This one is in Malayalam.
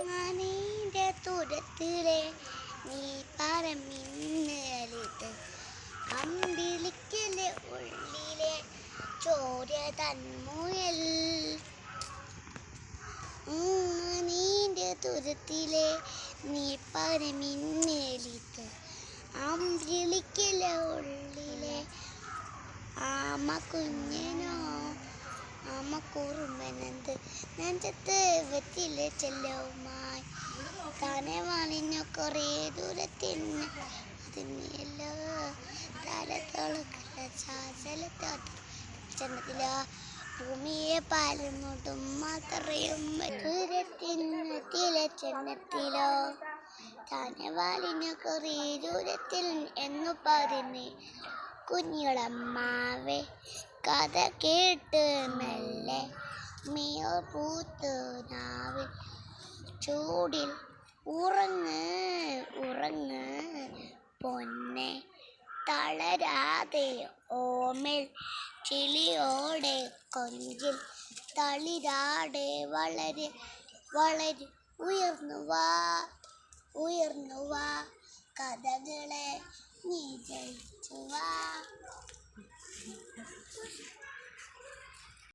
നീന്റെ തുരത്തിലെ നീ പറമിന്നലിത് അമ്പിളിക്കലെ ഉള്ളിലെ ചോര തന്മുയൽ നീന്റെ തുരത്തിലെ നീ പറമിന്നലിത് അമ്പിളിക്കലെ ഉള്ളിലെ ആമ കുഞ്ഞനോ ഞാൻ നെഞ്ചത്ത് വെറ്റിലെ ചെല്ലവുമായി താനെ വാളിഞ്ഞ കുറേ ദൂരത്തിന് ഭൂമിയെ പാലങ്ങോട്ടും മാത്രയും. ദൂരത്തിനെത്തിലെ ചെന്നത്തിലോ. താനെ വാളിഞ്ഞ കുറേ ദൂരത്തിൽ എന്നു പറഞ്ഞ് കുഞ്ഞുളമ്മാവെ. കഥ കേട്ട് മെല്ലെ മിയോ പൂത്ത് നാവിൽ ചൂടിൽ ഉറങ്ങ് ഉറങ്ങ് പൊന്നെ. തളരാതെ ഓമിൽ ചിളിയോടെ കൊഞ്ചിൽ തളിരാടെ വളരെ വളരെ ഉയർന്നു വാ ഉയർന്നു വാ. കഥകളെ നീ ജയിച്ചു വാ.